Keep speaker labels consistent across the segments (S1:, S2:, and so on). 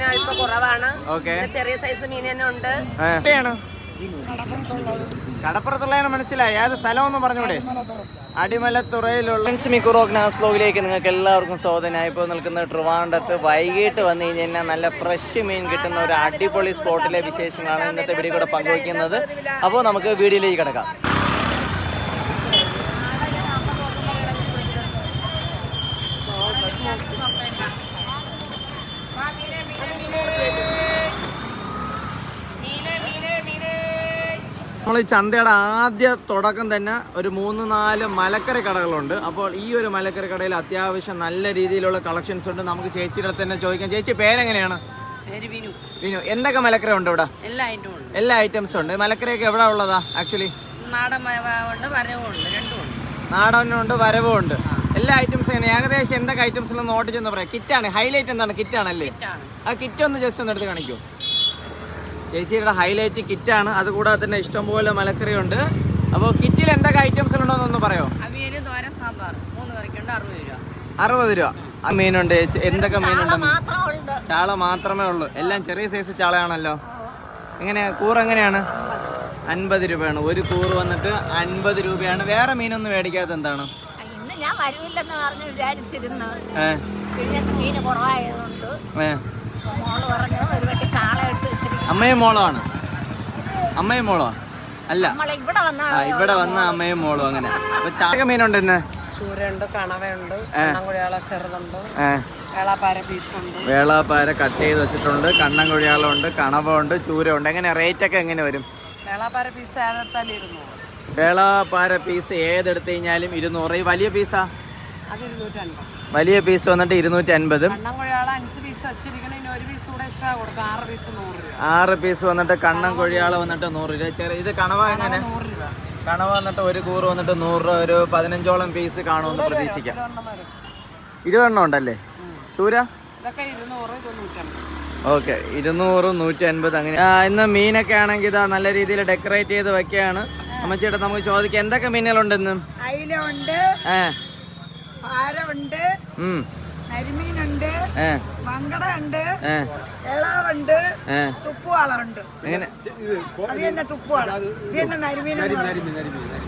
S1: മീൻ ഇപ്പൊ കുറവാണ്.
S2: ഓക്കെ
S1: ചെറിയ സൈസ് മീൻ തന്നെ ഉണ്ട്.
S2: മനസ്സിലായി. ഏത് സ്ഥലം ഒന്ന് പറഞ്ഞൂടെ അടിമലത്തുറയിലുള്ള ബ്ലോഗിലേക്ക് നിങ്ങൾക്ക് എല്ലാവർക്കും സ്വാഗതം. ഇപ്പോൾ നിൽക്കുന്ന ട്രിവാൻഡത്ത് വൈകിട്ട് വന്നു കഴിഞ്ഞാൽ നല്ല ഫ്രഷ് മീൻ കിട്ടുന്ന ഒരു അടിപൊളി സ്പോട്ടിലെ വിശേഷങ്ങളാണ് ഇന്നത്തെ വീഡിയോ കൂടെ പങ്കുവയ്ക്കുന്നത്. അപ്പോൾ നമുക്ക് വീഡിയോയിലേക്ക് കിടക്കാം. നമ്മൾ ഈ ചന്തയുടെ ആദ്യ തുടക്കം തന്നെ ഒരു മൂന്ന് നാല് മലക്കറി കടകളുണ്ട്. അപ്പോൾ ഈ ഒരു മലക്കറി കടയിൽ അത്യാവശ്യം നല്ല രീതിയിലുള്ള കളക്ഷൻസ് ഉണ്ട്. നമുക്ക് ചേച്ചിയുടെ തന്നെ ചോദിക്കാം. ചേച്ചി പേരെങ്ങനെയാണ്?
S1: പേര്
S2: വിനു. എന്തൊക്കെ മലക്കറി ഉണ്ട് ഇവിടെ?
S1: എല്ലാ
S2: ഐറ്റംസും ഉണ്ട്. മലക്കറിയൊക്കെ എവിടെ ഉള്ളതാ ആക്ച്വലി നാടനുണ്ട് വരവും ഉണ്ട് എല്ലാ ഐറ്റംസും എങ്ങനെ? ഏകദേശം എന്തൊക്കെ ഐറ്റംസ് നോട്ട് ചെന്ന് പറയാം. കിറ്റാണ് ഹൈലൈറ്റ് എന്താണ്? കിറ്റാണല്ലേ ആ കിറ്റ് ഒന്ന് ജസ്റ്റ് ഒന്ന് എടുത്ത് കാണിക്കൂ. ചേച്ചിയുടെ ഹൈലൈറ്റ് കിറ്റാണ്. അതുകൂടാതെ തന്നെ ഇഷ്ടംപോലെ മലക്കറി ഉണ്ട് അപ്പോൾ കിറ്റിൽ എന്തൊക്കെ ഐറ്റംസ് ഉണ്ടോ എന്നൊന്ന് പറയോ?
S1: തോരൻ സാമ്പാർ. മൂന്ന് കറിക്കുണ്ട് അറുപത് രൂപ.
S2: അറുപത് രൂപ. ആ മീനുണ്ട് ചേച്ചി. എന്തൊക്കെ മീനുണ്ട്? ചാള മാത്രമേ ഉള്ളൂ. എല്ലാം ചെറിയ സൈസ് ചാളയാണല്ലോ. എങ്ങനെയാ? കൂറ് എങ്ങനെയാണ്? അൻപത് രൂപയാണ്. ഒരു കൂറ് വന്നിട്ട് അൻപത് രൂപയാണ്. വേറെ മീനൊന്നും മേടിക്കാത്ത എന്താണ്?
S3: ഞാൻ വരുമില്ലെന്ന് പറഞ്ഞ് വിചാരിച്ചിരുന്നു. മീന് കുറവായതുകൊണ്ട് മോൾ പറഞ്ഞു ഒരു വെട്ടി ചാള
S2: അമ്മയും മോളാണ് അമ്മയും മോളോ അല്ല.
S3: നമ്മളെ ഇവിടെ വന്ന
S2: ആ ഇവിടെ വന്ന അമ്മയും മോളോ അങ്ങനെ. അപ്പൊ ചാക മീനുണ്ട് ഇന്ന്?
S1: ചൂരയുണ്ട് കണവയുണ്ട് കണ്ണൻകുഴിയാള ചെറുതുണ്ട്
S2: ഏ.
S1: വേളാപ്പാര പീസുണ്ട്.
S2: വേളാപ്പാര കട്ട് ചെയ്ത് വെച്ചിട്ടുണ്ട്. കണ്ണൻ കുഴിയാളുണ്ട് കണവുണ്ട് ചൂരമുണ്ട് എങ്ങനെ റേറ്റ് ഒക്കെ എങ്ങനെ വരും?
S1: വേളാപ്പാര പീസ് ഏതെടുത്തു
S2: വേളാപ്പാര പീസ് ഏതെടുത്ത് കഴിഞ്ഞാലും ഇരുന്നൂറ്. ഈ വലിയ പീസാ?
S1: അത്
S2: വലിയ പീസ് വന്നിട്ട് ഇരുന്നൂറ്റി അൻപതും
S1: കണ്ണൻകുഴിയാള അഞ്ച് പീസ് വെച്ചിരിക്കണ ഇനി പീസ് കൂടെ എക്സ്ട്രാ കൊടുക്കും. ആറ് പീസ്
S2: വന്നിട്ട് കണ്ണൻ കൊഴിയാള വന്നിട്ട് നൂറ് രൂപ. ചെറിയ ഇത് കണവ എങ്ങനെ? കണവ വന്നിട്ട് ഒരു കൂറ് വന്നിട്ട് നൂറ് രൂപ. ഒരു പതിനഞ്ചോളം പീസ് കാണുമെന്ന് പ്രതീക്ഷിക്കാം. ഇരുപതെണ്ണം ഉണ്ടല്ലേ? ചൂര ഓക്കെ. ഇരുന്നൂറ് നൂറ്റി അൻപത് അങ്ങനെ ഇന്ന് മീനൊക്കെ ആണെങ്കിൽ ഇതാ നല്ല രീതിയിൽ ഡെക്കറേറ്റ് ചെയ്ത് വെക്കുകയാണ്. അമ്മച്ചിയുടെ നമുക്ക് ചോദിക്കാം. എന്തൊക്കെ മീനുകളുണ്ട് ഇന്ന്?
S4: ഉണ്ട്. കരിമീനുണ്ട്. എളാവുണ്ട്. അത് തന്നെ തുപ്പുവാള. ഇത് തന്നെ പറയും.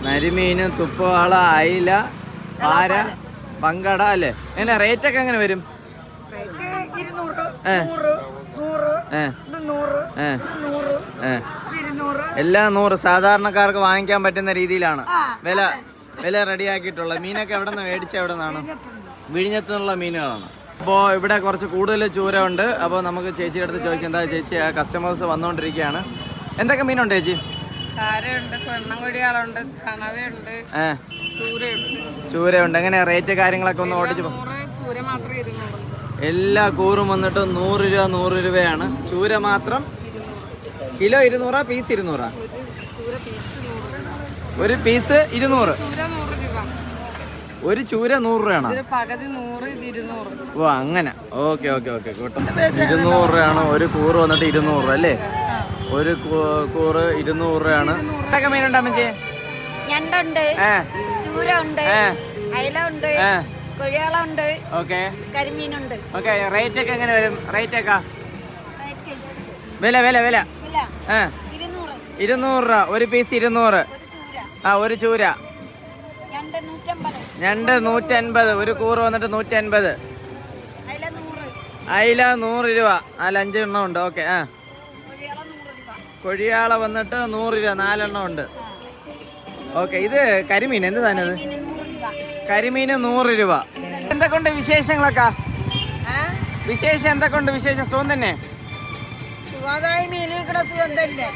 S2: നരിമീന് തുപ്പവാള അയില പാര പങ്കട അല്ലേ? എങ്ങനെ റേറ്റ് ഒക്കെ എങ്ങനെ വരും?
S4: റേറ്റ് ഇരുന്നൂറ് നൂറ് നൂറ്
S2: ഏ.
S4: ഇത് നൂറ് ഇത് നൂറ് ഇത് ഇരുന്നൂറ്.
S2: എല്ലാം നൂറ്. സാധാരണക്കാർക്ക് വാങ്ങിക്കാൻ പറ്റുന്ന രീതിയിലാണ്. വില വില റെഡിയാക്കിയിട്ടുള്ള മീനൊക്കെ എവിടെ നിന്ന് മേടിച്ച എവിടെ നിന്നാണ് വിഴിഞ്ഞത്തു നിന്നുള്ള മീനുകളാണ്. അപ്പോൾ ഇവിടെ കുറച്ച് കൂടുതൽ ചൂര ഉണ്ട്. അപ്പോൾ നമുക്ക് ചേച്ചിയുടെ അടുത്ത് ചോദിക്കേണ്ട ചേച്ചി കസ്റ്റമേഴ്സ് വന്നുകൊണ്ടിരിക്കുകയാണ് എന്തൊക്കെ മീനുണ്ട് ചേച്ചി?
S1: ചൂരയുണ്ട്.
S2: എങ്ങനെയാ എങ്ങനെ റേറ്റ് കാര്യങ്ങളൊക്കെ ഒന്ന് ഓടിച്ചു എല്ലാ കൂറും വന്നിട്ട് നൂറ് രൂപ നൂറ് രൂപയാണ്. ചൂര മാത്രം കിലോ ഇരുന്നൂറാ പീസ് ഇരുന്നൂറാ? ഒരു പീസ് ഇരുന്നൂറ്. ഒരു ചൂര നൂറ് രൂപയാണ്. ഓ അങ്ങനെ. ഓക്കെ ഓക്കെ ഓക്കെ കൂട്ടും. ഇരുന്നൂറ് രൂപയാണ്. ഒരു കൂറ് വന്നിട്ട് ഇരുന്നൂറ് രൂപ അല്ലേ? ഒരു കൂറ് ഇരുന്നൂറ് രൂപയാണ്. എന്തൊക്കെ മീനുണ്ട് അമ്മച്ചി
S3: ഞണ്ടുണ്ട്.
S2: ഏ.
S3: ചൂര ഉണ്ട് അയില ഉണ്ട്
S2: ഓക്കെ.
S3: കരിമീനുണ്ട്.
S2: ഓക്കെ റേറ്റ് ഒക്കെ എങ്ങനെ വരും? റേറ്റ് ഒക്കെ
S3: റേറ്റ്?
S2: വില വില വില.
S3: ഇല്ല
S2: ഏ.
S3: ഇരുന്നൂറ്
S2: രൂപ. ഒരു പീസ് ഇരുന്നൂറ്. ആ ഒരു ചൂര. ഞണ്ട് നൂറ്റൻപത്. ഒരു കൂറ് വന്നിട്ട് നൂറ്റൻപത്.
S3: അയില നൂറ്.
S2: അയില നൂറ് രൂപ. നാലഞ്ച് എണ്ണം ഉണ്ട്. ഓക്കെ ആ.
S3: കൊഴിയാള
S2: വന്നിട്ട് നൂറ് രൂപ. നാലെണ്ണം ഉണ്ട്. ഓക്കെ ഇത് കരിമീൻ. എന്ത് തന്നെ ഇത്?
S3: നൂറ് രൂപ.
S2: കരിമീന് നൂറ് രൂപ. എന്തൊക്കെ വിശേഷങ്ങളൊക്കെ? വിശേഷം എന്തൊക്കെ ഉണ്ട് വിശേഷം സുഖം തന്നെ.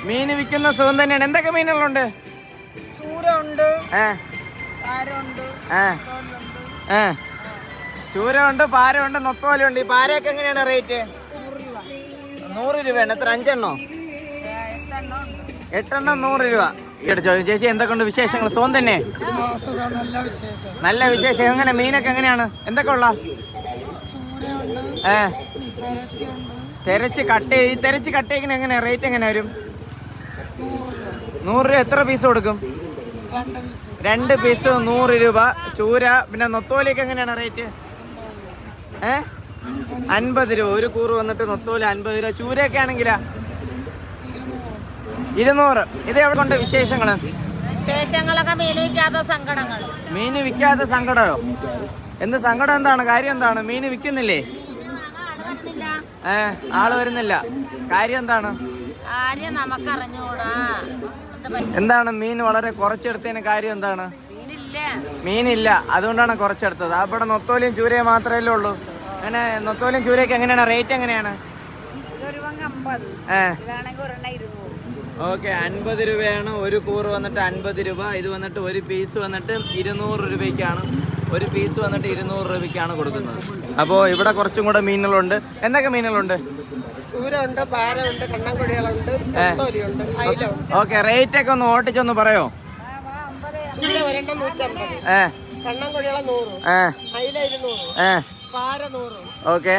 S4: മീൻ
S2: വിൽക്കുന്ന സുഖം തന്നെയാണ്. എന്തൊക്കെ മീനുകളുണ്ട്?
S4: ചൂര ഉണ്ട്
S2: നൊത്തോലുണ്ട്. ഈ പാരയൊക്കെ എങ്ങനെയാണ് റേറ്റ്?
S4: നൂറ് രൂപ
S2: നൂറ് രൂപയാണ്. എത്ര അഞ്ചെണ്ണോ?
S4: എട്ടെണ്ണം
S2: നൂറ് രൂപ. ചേച്ചി എന്തൊക്കെ ഉണ്ട് വിശേഷങ്ങൾ? സോൻ തന്നെ.
S4: നല്ല വിശേഷം.
S2: എങ്ങനെ? മീനൊക്കെ എങ്ങനെയാണ്? എന്തൊക്കെ ഉള്ള? ഏ. തെരച്ച് കട്ട് ഈ തെരച്ച് കട്ട് ചെയ്യുന്ന എങ്ങനെയാ? റേറ്റ് എങ്ങനെ വരും? നൂറ് രൂപ എത്ര പീസ് കൊടുക്കും?
S4: രണ്ട് പീസ്
S2: നൂറ് രൂപ. ചൂര പിന്നെ നൊത്തോലിക്ക് എങ്ങനെയാണ് റേറ്റ് ഏ? അൻപത് രൂപ. ഒരു കൂറ് വന്നിട്ട് നൊത്തോലി അൻപത് രൂപ. ചൂരയൊക്കെ ആണെങ്കിലാ? ഇരുന്നൂറ്. ഇത് എവിടെ കൊണ്ട് വിശേഷങ്ങൾ?
S1: വിശേഷങ്ങളൊക്കെ മീൻ വയ്ക്കാത്ത സങ്കടങ്ങൾ.
S2: മീന് വിൽക്കാത്ത സങ്കടമോ എന്ത് സങ്കടം എന്താണ്? കാര്യം എന്താണ്? മീന് വിൽക്കുന്നില്ലേ? ഏ ആൾ വരുന്നില്ല. കാര്യം എന്താണ്?
S1: കാര്യം നമുക്കറിഞ്ഞൂടാ.
S2: എന്താണ് മീൻ വളരെ കുറച്ചെടുത്തതിന് കാര്യം എന്താണ്?
S1: മീനില്ല.
S2: മീനില്ല. അതുകൊണ്ടാണ് കുറച്ചെടുത്തത്. അവിടെ നൊത്തോലിയും ചൂരയും മാത്രമേ ഉള്ളൂ. അങ്ങനെ നൊത്തോലിയും ചൂരയൊക്കെ എങ്ങനെയാണ്? റേറ്റ് എങ്ങനെയാണ്? ഓക്കെ അൻപത് രൂപയാണ്. ഒരു കൂറ് വന്നിട്ട് അൻപത് രൂപ. ഇത് വന്നിട്ട് ഒരു പീസ് വന്നിട്ട് ഇരുന്നൂറ് രൂപയ്ക്കാണ്. ഒരു പീസ് വന്നിട്ട് ഇരുന്നൂറ് രൂപയ്ക്കാണ് കൊടുക്കുന്നത്. അപ്പോൾ ഇവിടെ കുറച്ചും കൂടെ മീനുകളുണ്ട്. എന്തൊക്കെ മീനുകളുണ്ട്?
S1: പാരമുണ്ട്
S2: ഓക്കെ റേറ്റ് ഒക്കെ ഒന്ന് ഓട്ടിച്ചൊന്ന് പറയോ?
S1: ചൂര ഒരെണ്ണം നൂറ്റമ്പത്.
S2: ഏ.
S1: കണ്ണൻകുടികളെ നൂറ്.
S2: ഏ.
S1: അയില ഇരുന്നൂറ്.
S2: ഏ.
S1: പാര നൂറ്.
S2: ഓക്കെ.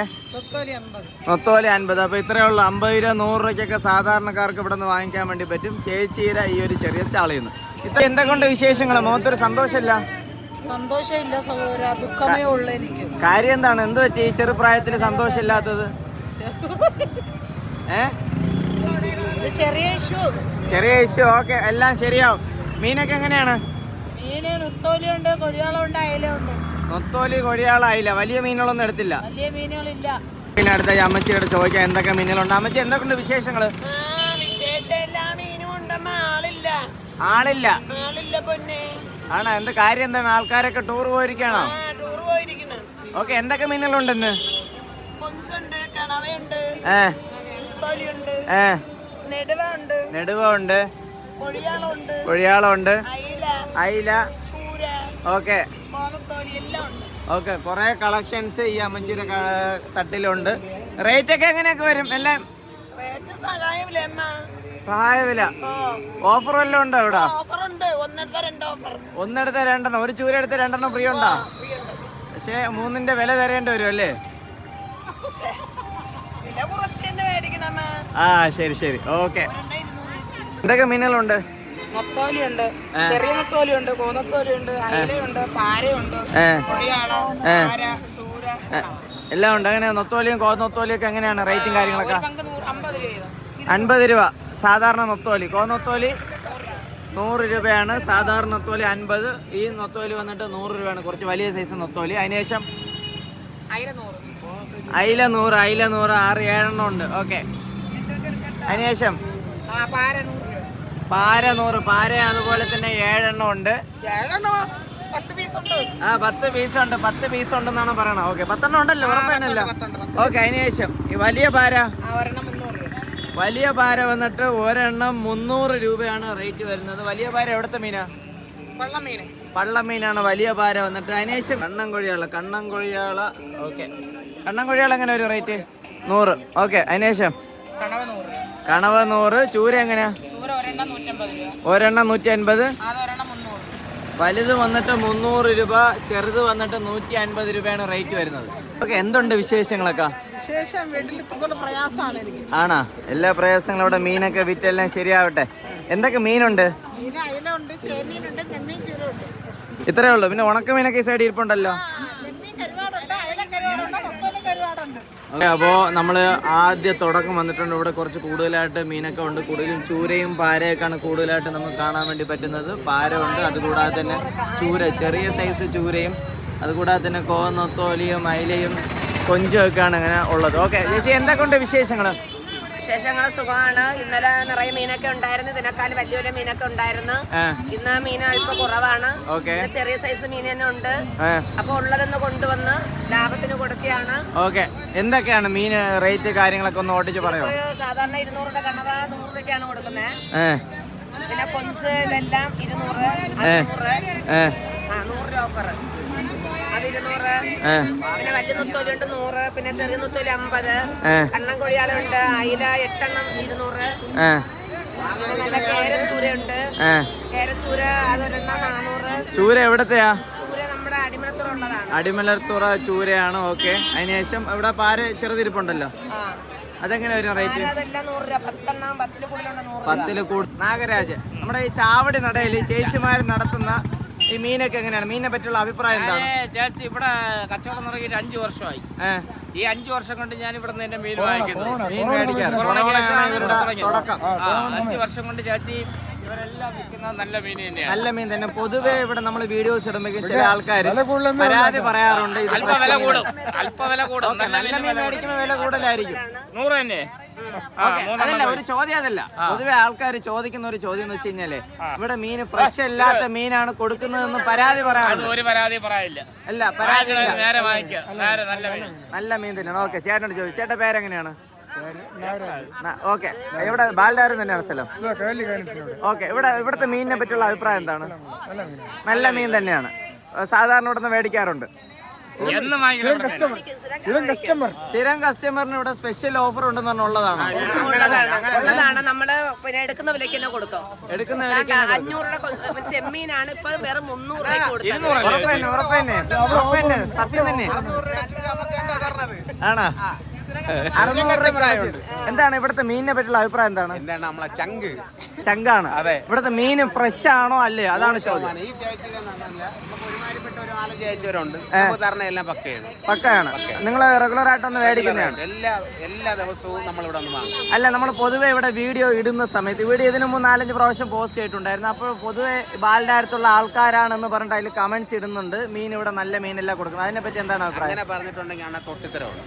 S2: മൊത്തോലി അൻപത്. അപ്പൊ ഇത്രയേ ഉള്ളൂ. അമ്പത് രൂപ നൂറ് രൂപയ്ക്കൊക്കെ സാധാരണക്കാർക്ക് ഇവിടെ നിന്ന് വാങ്ങിക്കാൻ വേണ്ടി പറ്റും. ചേച്ചീര ഈ ഒരു ചെറിയ സ്റ്റാളിൽ നിന്ന്. ഇത്ര എന്തൊക്കെ വിശേഷങ്ങൾ മുഖത്തൊരു സന്തോഷമില്ല?
S1: സന്തോഷമില്ല സഹോദര. ദുഃഖമേ ഉള്ളു എനിക്ക്.
S2: കാര്യം എന്താണ്? എന്ത് പറ്റി? ചെറുപ്രായത്തിൽ സന്തോഷമില്ലാത്തത്? ഏ?
S1: ചെറിയ ഇഷ്യൂ.
S2: ചെറിയ ഇഷ്യൂ. ഓക്കെ എല്ലാം ശരിയാവും. മീനൊക്കെ എങ്ങനെയാണ്?
S1: മീന് നുത്തോലിയുണ്ട് കൊഴിയാളുണ്ട് അയിലുണ്ട്
S2: നൊത്തോലി കൊഴിയാളായില്ല വലിയ മീനുകളൊന്നും എടുത്തില്ല.
S1: വലിയ മീനുകളില്ല.
S2: പിന്നെ അടുത്ത അമ്മച്ചിയോട് ചോദിക്കാം എന്തൊക്കെ മീനുകളുണ്ട്? അമ്മച്ചി എന്തൊക്കെയുണ്ട് വിശേഷങ്ങൾ
S1: വിശേഷം എല്ലാ മീനും ഉണ്ടമ്മ ആളില്ല.
S2: ആളില്ല.
S1: ആളില്ല പൊന്നെ.
S2: ആണോ എന്ത് കാര്യം? എന്താണ്? ആൾക്കാരൊക്കെ ടൂർ പോയിരിക്കണോ?
S1: ടൂർ പോയിരിക്കുന്നു.
S2: ഓക്കെ എന്തൊക്കെ മീനുകളുണ്ട് ഇന്ന്?
S1: കൊഞ്ചുണ്ട് കണവയുണ്ട്
S2: ഏ.
S1: തൊലിയുണ്ട്
S2: ഏ.
S1: നെടുവ ഉണ്ട് കൊഴിയാളുണ്ട് അയില
S2: ഓക്കെ. ഓക്കെ കുറെ കളക്ഷൻസ് ഈ അമ്മച്ചിയുടെ തട്ടിലുണ്ട്. റേറ്റ് ഒക്കെ എങ്ങനെയൊക്കെ വരും? എല്ലാം സഹായവില ഓഫർ വല്ലതും ഉണ്ടോ ഇവിടെ
S1: ഒന്നെടുത്ത
S2: രണ്ടെണ്ണം. ഒരു ചൂര എടുത്ത രണ്ടെണ്ണം ഫ്രീ ഉണ്ടോ പക്ഷേ മൂന്നിന്റെ വില തരേണ്ടി വരും അല്ലേ? ആ ശരി ശരി. ഓക്കെ. എന്തൊക്കെ മീനുകളുണ്ട്?
S1: നത്തോലിയുണ്ട്. ചെറിയ നത്തോലിയുണ്ട് അയിലയുണ്ട് പാരയുണ്ട്
S2: എല്ലാം ഉണ്ട്. അങ്ങനെ നൊത്തോലിയും കോന്നൊത്തോലിയും ഒക്കെ എങ്ങനെയാണ് റേറ്റും കാര്യങ്ങളൊക്കെ? അൻപത് രൂപ. സാധാരണ നൊത്തോലി. കോന്നൊത്തോലി നൂറ് രൂപയാണ്. സാധാരണ നൊത്തോലി അൻപത്. ഈ നൊത്തോലി വന്നിട്ട് നൂറ് രൂപയാണ്. കുറച്ച് വലിയ സൈസ് നൊത്തോലി. അതിനുശേഷം
S1: അയില നൂറ്
S2: അയില നൂറ് ആറ് ഏഴെണ്ണം ഉണ്ട്. ഓക്കെ. അതിനുശേഷം
S1: പാര നൂറ്
S2: പാര അതുപോലെ തന്നെ ഏഴെണ്ണം ഉണ്ട്. ആ പത്ത് പീസ് ഉണ്ട്. പത്ത് പീസ് ഉണ്ടെന്നാണ് പറയണത്. ഓക്കെ. പത്തെണ്ണം ഉണ്ടല്ലോ.
S1: പത്ത്
S2: ഓക്കെ അതിനുശേഷം ഈ വലിയ പാര
S1: ആ ഒരെണ്ണം മുന്നൂറ് രൂപ
S2: വലിയ പാര വന്നിട്ട് ഒരെണ്ണം മുന്നൂറ് രൂപയാണ് റേറ്റ് വരുന്നത്. വലിയ പാര എവിടുത്തെ മീനാ? പള്ളമീൻ പള്ളമീനാണ് വലിയ പാര വന്നിട്ട്. അതിനേശം കണ്ണൻ കൊഴിയാള കണ്ണൻ കൊഴിയാള ഓക്കെ. കണ്ണൻ കൊഴിയാള എങ്ങനെ ഒരു റേറ്റ്? നൂറ്. ഓക്കെ അതിനേശം
S1: കണവ നൂറ്
S2: ചൂര എങ്ങനെയാ?
S1: ഒരെണ്ണം
S2: നൂറ്റി അൻപത് വലുത് വന്നിട്ട് മുന്നൂറ് രൂപ ചെറുത് വന്നിട്ട് നൂറ്റി അൻപത് രൂപയാണ് റേറ്റ് വരുന്നത്. ഓക്കെ എന്തുണ്ട് വിശേഷങ്ങളൊക്കെ?
S1: ശേഷം വീട്ടിൽ ഇതുപോലെ പ്രയാസമാണ് എനിക്ക്.
S2: ആണോ? എല്ലാ പ്രയാസങ്ങളും അവിടെ മീനൊക്കെ വിറ്റെല്ലാം ശരിയാവട്ടെ. എന്തൊക്കെ മീനുണ്ട്?
S1: മീന് അയില ഉണ്ട് ചേമീനുണ്ട് നെമ്മീൻ ചുരുണ്ട്
S2: ഇത്രേ ഉള്ളൂ. പിന്നെ ഉണക്ക മീനൊക്കെ ഈ സൈഡ് ഇരിപ്പുണ്ടല്ലോ.
S1: നെമ്മീൻ കരുവാടുണ്ട് അയില കരുവാടുണ്ട് കൊത്തോലും കരുവാടുണ്ട്.
S2: ഓക്കെ അപ്പോൾ നമ്മൾ ആദ്യ തുടക്കം വന്നിട്ടുണ്ട്. ഇവിടെ കുറച്ച് കൂടുതലായിട്ട് മീനൊക്കെ ഉണ്ട്. കൂടുതലും ചൂരയും പാരയൊക്കെയാണ് കൂടുതലായിട്ട് നമുക്ക് കാണാൻ വേണ്ടി പറ്റുന്നത്. പാര ഉണ്ട് അതുകൂടാതെ തന്നെ ചൂര ചെറിയ സൈസ് ചൂരയും അതുകൂടാതെ തന്നെ കോന്നൊത്തോലിയും അയിലയും കൊഞ്ചും ആണ് അങ്ങനെ ഉള്ളത്. ഓക്കെ ചേച്ചി എന്തൊക്കെയുണ്ട് വിശേഷങ്ങൾ
S1: വിശേഷങ്ങൾ സുഖമാണ്. ഇന്നലെ നിറയെ മീനൊക്കെ ഉണ്ടായിരുന്നു. ഇതിനേക്കാൾ വലിയ വലിയ മീനൊക്കെ ഉണ്ടായിരുന്നു. ഇന്ന് മീൻ അല്പം കുറവാണ്. ചെറിയ സൈസ് മീൻ തന്നെ ഉണ്ട്. അപ്പൊ ഉള്ളതെന്ന് കൊണ്ടുവന്ന് ലാഭത്തിന് കൊടുക്കുകയാണ്.
S2: ഓക്കെ എന്തൊക്കെയാണ് മീൻ റേറ്റ് കാര്യങ്ങളൊക്കെ ഒന്ന് ഓട്ടിച്ച് പറയോ?
S1: സാധാരണ ഇരുന്നൂറിന്റെ കണവ നൂറ് രൂപയ്ക്കാണ് കൊടുക്കുന്നത് പിന്നെ കൊഞ്ച് ഇതെല്ലാം ഇരുന്നൂറ് നൂറ് രൂപ ഓഫർ ഇരുന്നൂറ് പിന്നെ വലിയ നുത്തോലി ഉണ്ട് നൂറ് പിന്നെ ചെറിയ നുത്തോലി അമ്പത്
S2: ഏ.
S1: കണ്ണൻ കൊഴിയാളുണ്ട് അയില എട്ടെണ്ണം ഇരുന്നൂറ്.
S2: ഏ.
S1: പിന്നെ നല്ല കേരച്ചൂരയുണ്ട്.
S2: ഏ.
S1: കേരച്ചൂര അതൊരെണ്ണം നാനൂറ്
S2: ചൂര എവിടത്തെയാ? അടിമലത്തുറ ചൂരയാണ് ഓക്കെ. അതിനുശേഷം ഇവിടെ പാര ചെറുതിരിപ്പുണ്ടല്ലോ? അതെങ്ങനെ വരും റേറ്റ്? പത്തിൽ കൂടുതൽ നാഗരാജ് നമ്മുടെ ഈ ചാവടി നടയിൽ ചേച്ചിമാർ നടത്തുന്ന ഈ മീനൊക്കെ എങ്ങനെയാണ്? മീനിനെ പറ്റിയുള്ള അഭിപ്രായം എന്താണ്?
S5: ചേച്ചി ഇവിടെ കച്ചവടം തുടങ്ങിയിട്ട് അഞ്ചു വർഷമായി. ഈ അഞ്ചു വർഷം കൊണ്ട് ഞാൻ ഇവിടെ നിന്ന് എന്റെ മീൻ വാങ്ങിക്കുന്നത്
S2: മീൻ മേടിക്കാറ്
S5: അഞ്ചു വർഷം കൊണ്ട് ചേച്ചി നല്ല മീൻ തന്നെയാണ്.
S2: നല്ല മീൻ തന്നെ. പൊതുവെ ഇവിടെ നമ്മൾ വീഡിയോസ് ഇടുമ്പോഴേക്കും ചില ആൾക്കാർ പരാതി പറയാറുണ്ട്
S5: അല്പ വില കൂടും. അല്പ വില കൂടും. നല്ല
S2: മീൻ മേടിക്കുമ്പോൾ വില കൂടുതലായിരിക്കും.
S5: നൂറ് തന്നെ.
S2: അതല്ല ഒരു ചോദ്യം അതല്ല. പൊതുവെ ആൾക്കാർ ചോദിക്കുന്ന ഒരു ചോദ്യം എന്ന് വെച്ച് കഴിഞ്ഞാൽ ഇവിടെ മീന് ഫ്രഷ് അല്ലാത്ത മീനാണ് കൊടുക്കുന്നതെന്ന് പരാതി
S5: അത്
S2: പറയാറുണ്ട്
S5: ഒരു പരാതി
S2: അല്ല
S5: നേരെ നല്ല മീൻ?
S2: നല്ല മീൻ തന്നെയാണ്. ഓക്കെ ചേട്ടനോട് ചോദിച്ചു ചേട്ടൻ പേരെങ്ങനെയാണ്? ഓക്കെ. ഇവിടെ ബാലഡാരം തന്നെയാണ് സ്ഥലം. ഓക്കെ ഇവിടെ ഇവിടുത്തെ മീനിനെ പറ്റിയുള്ള അഭിപ്രായം എന്താണ്? നല്ല മീൻ തന്നെയാണ്. സാധാരണ ഇവിടെ നിന്ന് മേടിക്കാറുണ്ട്.
S5: എന്ന് കസ്റ്റമർ
S2: സ്ഥിരം കസ്റ്റമറിന് ഇവിടെ സ്പെഷ്യൽ ഓഫർ ഉണ്ടെന്ന് പറഞ്ഞുള്ളതാണ്.
S1: ഉള്ളതാണ്. നമ്മൾ പിന്നെ എടുക്കുന്ന വിലയ്ക്ക് തന്നെ കൊടുക്കും.
S2: എടുക്കുന്ന
S1: അഞ്ഞൂറ് രൂപ ചെമ്മീനാണ് ഇപ്പൊ വെറും മുന്നൂറ് രൂപ കൊടുക്കുന്നത്
S2: ഉറപ്പന്നെ ഉറപ്പന്നെ ഉറപ്പന്നെ സത്യം തന്നെ. ആണോ? അറുന്നൂറ് എന്താണ് ഇവിടുത്തെ മീനിനെ പറ്റിയുള്ള അഭിപ്രായം എന്താണ്?
S6: എന്താണ് നമ്മളെ ചങ്ക്?
S2: ചങ്കാണ്. അതെ. ഇവിടുത്തെ മീൻ ഫ്രഷ് ആണോ അല്ലേ? അതാണ് ചോദ്യം.
S6: ഈ ചേച്ചിക്ക് നമുക്ക് ഒരുമാതിരിപ്പെട്ട ഒരു ചേച്ചിവരുണ്ട് തരണ എല്ലാം പക്കയാണ്.
S2: പക്കയാണ്. നിങ്ങൾ റെഗുലർ ആയിട്ടൊന്ന് മേടിക്കുന്നതാണ്.
S6: എല്ലാ എല്ലാ ദിവസവും നമ്മൾ ഇവിടെ ഒന്ന് വാങ്ങും.
S2: അല്ല നമ്മൾ പൊതുവെ ഇവിടെ വീഡിയോ ഇടുന്ന സമയത്ത് വീഡിയോ ഇതിനു മുമ്പ് നാലഞ്ച് പ്രാവശ്യം പോസ്റ്റ് ചെയ്തിട്ടുണ്ടായിരുന്നു. അപ്പോൾ പൊതുവെ ബാലിന്റെ അടുത്തുള്ള ആൾക്കാരാണെന്ന് പറഞ്ഞിട്ട് അതിൽ കമന്റ്സ് ഇടുന്നുണ്ട്. മീൻ ഇവിടെ നല്ല മീനെല്ലാം കൊടുക്കുന്നത്. അതിനെ പറ്റി എന്താണ് അഭിപ്രായം?
S6: അങ്ങനെ പറഞ്ഞിട്ടുണ്ടെങ്കിൽ തൊട്ടിത്തരമാണ്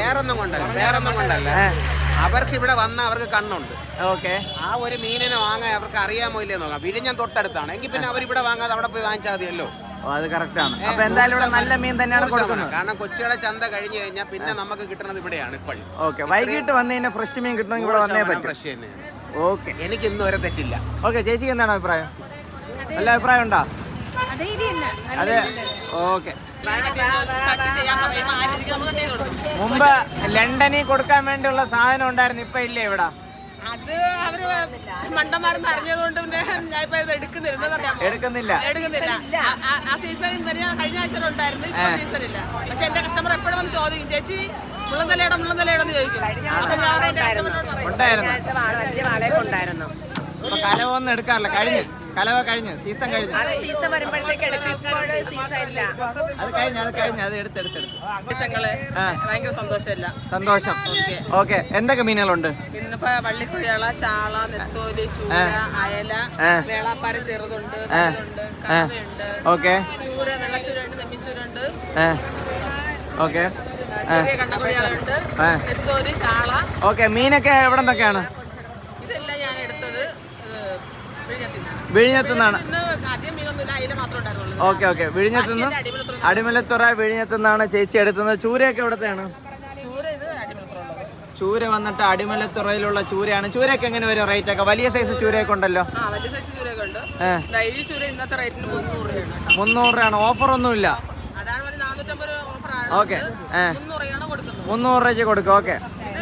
S6: വേറൊന്നും കൊണ്ടല്ല വേറൊന്നും കൊണ്ടല്ല. അവർക്ക് ഇവിടെ വന്ന അവർക്ക് കണ്ണുണ്ട്.
S2: ഓക്കെ.
S6: ആ ഒരു മീനിനെ വാങ്ങാൻ അവർക്ക് അറിയാമോ ഇല്ലേ നോക്കാം. വിഴിഞ്ഞം തൊട്ടടുത്താണ്. എങ്കിൽ പിന്നെ അവർ ഇവിടെ വാങ്ങാതെ അവിടെ പോയി വാങ്ങിച്ചാൽ മതിയല്ലോ.
S2: അത് കറക്റ്റ് ആണ്. അപ്പൊ എന്തായാലും ഇവിടെ നല്ല മീൻ തന്നെയാണ് കൊടുക്കുന്നത്.
S6: കാരണം കൊച്ചിയുടെ ചന്ത കഴിഞ്ഞു കഴിഞ്ഞാൽ പിന്നെ നമുക്ക് കിട്ടുന്നത് ഇവിടെയാണ് ഇപ്പോൾ
S2: ഓക്കെ. വൈകിട്ട് വന്നു കഴിഞ്ഞാൽ ഫ്രഷ് മീൻ കിട്ടണമെങ്കിൽ ഇവിടെ വന്നേ പറ്റും.
S6: ഫ്രഷ് തന്നെയാണ്.
S2: ഓക്കെ.
S6: എനിക്ക് ഇന്നും വരെ തെറ്റില്ല.
S2: ഓക്കെ ചേച്ചിക്ക് എന്താണ് അഭിപ്രായം? നല്ല അഭിപ്രായം ഉണ്ടോ? അതെ. ഓക്കെ. മുമ്പ് ലണ്ടനിൽ കൊടുക്കാൻ വേണ്ടിയുള്ള സാധനം ഉണ്ടായിരുന്നു ഇപ്പൊ ഇല്ലേ ഇവിടെ?
S7: അത് അവർ മണ്ടന്മാരെന്ന് അറിഞ്ഞതുകൊണ്ട് പിന്നെ ഞാൻ ഇപ്പൊ ഇത് എടുക്കുന്നില്ല.
S2: എടുക്കുന്നില്ല.
S7: എടുക്കുന്നില്ല. ആ- സീസൺ വരെ കഴിഞ്ഞ ആഴ്ച ഉണ്ടായിരുന്നു ഇപ്പൊ സീസൺ ഇല്ല പക്ഷെ എന്റെ കസ്റ്റമർ എപ്പോഴും വന്ന് ചോദിക്കും ചേച്ചി മുള്ളന്തലയുടെ മുള്ളന്തലയുടെ എന്ന് ചോദിക്കും. പക്ഷെ ഞാൻ എന്റെ കസ്റ്റമറിനോട് പറയും.
S2: ഉണ്ടായിരുന്നു.
S1: വലിയ വാളയൊക്കെ ഉണ്ടായിരുന്നു.
S2: കലവൊന്നും എടുക്കാറില്ല. കഴിഞ്ഞ്. കലവ കഴിഞ്ഞു സീസൺ കഴിഞ്ഞു.
S1: അത് സീസൺ വരുമ്പോഴത്തേക്ക് എടുക്കും. സീസൺ ഇല്ല.
S2: അത് കഴിഞ്ഞു അത് കഴിഞ്ഞു അത് എടുത്തെടുത്തെടുത്ത്
S7: ഭയങ്കര സന്തോഷമില്ല.
S2: സന്തോഷം. ഓക്കെ. എന്തൊക്കെ മീനുകളുണ്ട്?
S7: ഇന്നിപ്പോ വള്ളിക്കുഴിയാള ചാള നെത്തോലി ചൂര അയല
S2: ആ.
S7: വേളാപ്പാര ചെറുതുണ്ട് വലുതുണ്ട് കറവയുണ്ട്
S2: ഓക്കെ.
S7: ചൂര വെള്ളച്ചൂരുണ്ട് നെമ്മിച്ചൂരുണ്ട്
S2: ഓക്കെ.
S7: ചെറിയ കണ്ണക്കുഴിയാളുണ്ട്
S2: ആ.
S7: നെത്തോലി ചാള.
S2: ഓക്കെ. മീനൊക്കെ എവിടെ നിന്നൊക്കെയാണ്
S7: ഇതെല്ലാം ഞാൻ എടുത്തത് ഇത് വിഴിഞ്ഞത്തിന്നാണ്.
S2: വിഴിഞ്ഞത്തുനിന്നാണ്. Okay okay. വിഴിഞ്ഞത്തുനിന്ന്
S7: അടിമലത്തുറ
S2: വിഴിഞ്ഞത്തുനിന്നാണ് ചേച്ചി എടുത്തത് ചൂരയൊക്കെ എവിടത്തെയാണ്?
S7: ചൂര
S2: വന്നിട്ട് അടിമലത്തുറയിലുള്ള ചൂരയാണ്. ചൂരയൊക്കെ എങ്ങനെ വരും റേറ്റ് ഒക്കെ വലിയ സൈസ് ചൂരയൊക്കെ ഉണ്ടല്ലോ
S7: മുന്നൂറ് രൂപയാണ്
S2: ഓഫർ ഒന്നുമില്ല
S7: രൂപ ഓഫറാണ്.
S2: ഓക്കെ.
S7: മുന്നൂറ്
S2: രൂപയ്ക്ക് കൊടുക്കും. ഓക്കെ.
S7: ഇത്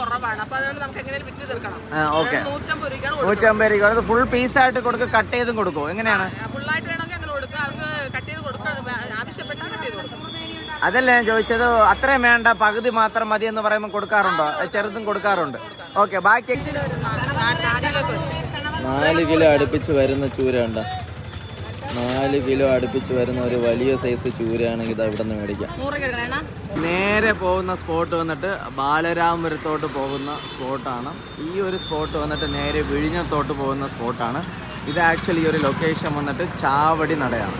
S7: കുറവാണ്. അപ്പൊ അതുകൊണ്ട് നമുക്ക് എങ്ങനെ വിറ്റ് തീർക്കണം.
S2: ആ ഓക്കെ.
S7: നൂറ്റമ്പത് രൂപയ്ക്കാണ്
S2: നൂറ്റമ്പത് രൂപ അത് ഫുൾ പീസായിട്ട് കൊടുക്കും കട്ട് ചെയ്തും കൊടുക്കും? എങ്ങനെയാണ്?
S7: ഫുള്ളായിട്ട് വേണമെങ്കിൽ അങ്ങനെ കൊടുക്കുക അവർക്ക് കട്ട് ചെയ്ത് ആവശ്യപ്പെട്ടാൽ കട്ട് ചെയ്ത് കൊടുക്കും.
S2: അതല്ല ഞാൻ ചോദിച്ചത്. അത്രയും വേണ്ട പകുതി മാത്രം മതി എന്ന് പറയുമ്പോൾ കൊടുക്കാറുണ്ടോ? ചെറുതും കൊടുക്കാറുണ്ട്. ഓക്കെ ബാക്കി നാല് കിലോ അടുപ്പിച്ച് വരുന്ന ചൂര ഉണ്ടോ നാല് കിലോ അടുപ്പിച്ച് വരുന്ന ഒരു വലിയ സൈസ് ചൂരയാണെങ്കിൽ ഇത് ഇവിടെ നിന്ന് മേടിക്കാം നേരെ പോകുന്ന സ്പോട്ട് വന്നിട്ട് ബാലരാമപുരത്തോട്ട് പോകുന്ന സ്പോട്ടാണ് ഈ ഒരു സ്പോട്ട് വന്നിട്ട് നേരെ വിഴിഞ്ഞത്തോട്ട് പോകുന്ന സ്പോട്ടാണ് ഇത് ആക്ച്വലി ഈ ഒരു ലൊക്കേഷൻ വന്നിട്ട് ചാവടി നടയാണ്.